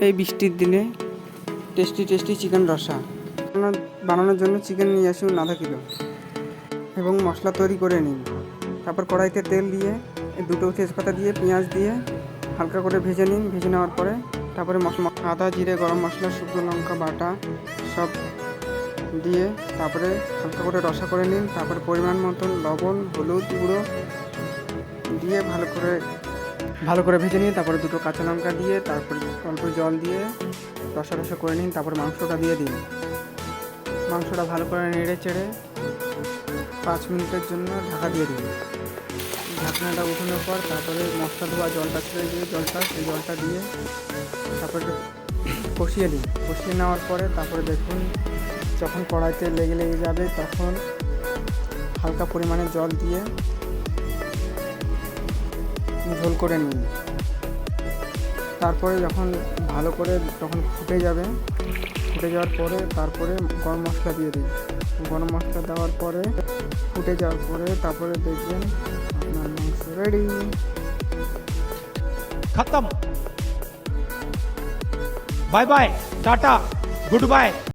এই বৃষ্টির দিনে। টেস্টি টেস্টি চিকেন রসা। বানানোর- জন্য চিকেন নিয়ে আসুন আধা কিলো। এবং মশলা তৈরি করে নিন। তারপর কড়াইতে তেল দিয়ে দুটো তেজপাতা দিয়ে, পেঁয়াজ দিয়ে হালকা করে ভেজে নিন। ভেজে নেওয়ার পরে তারপরে আদা, জিরে, গরম মশলা, শুকনো লঙ্কা, বাটা সব দিয়ে তারপরে হালকা করে রসা করে নিন। তারপরে পরিমাণ মতন লবণ, হলুদ গুঁড়ো দিয়ে ভালো করে ভালো করে ভেজে নিয়ে তারপরে দুটো কাঁচা লঙ্কা দিয়ে, তারপরে অল্প জল দিয়ে রসা রসা করে নিন, তারপর মাংসটা দিয়ে দিন। মাংসটা ভালো করে নেড়ে চেড়ে পাঁচ মিনিটের জন্য ঢাকা দিয়ে দিন। ঢাকনাটা উঠানোর পর তারপরে মশলা ধোয়া জলটা ছেড়ে দিয়ে জলটা, সেই জলটা দিয়ে তারপরে কষিয়ে দিন কষিয়ে নেওয়ার পরে তারপরে দেখুন যখন কড়াইতে লেগে লেগে যাবে তখন হালকা পরিমাণে জল দিয়ে ঝোল করে নিন তারপরে যখন ভালো করে যখন ফুটে যাবে, ফুটে যাওয়ার পরে তারপরে গরম মশলা দিয়ে দিন। গরম মশলা দেওয়ার পরে, ফুটে যাওয়ার পরে তারপরে দেখবেন আপনার মাংস রেডি খতম। Bye bye tata good bye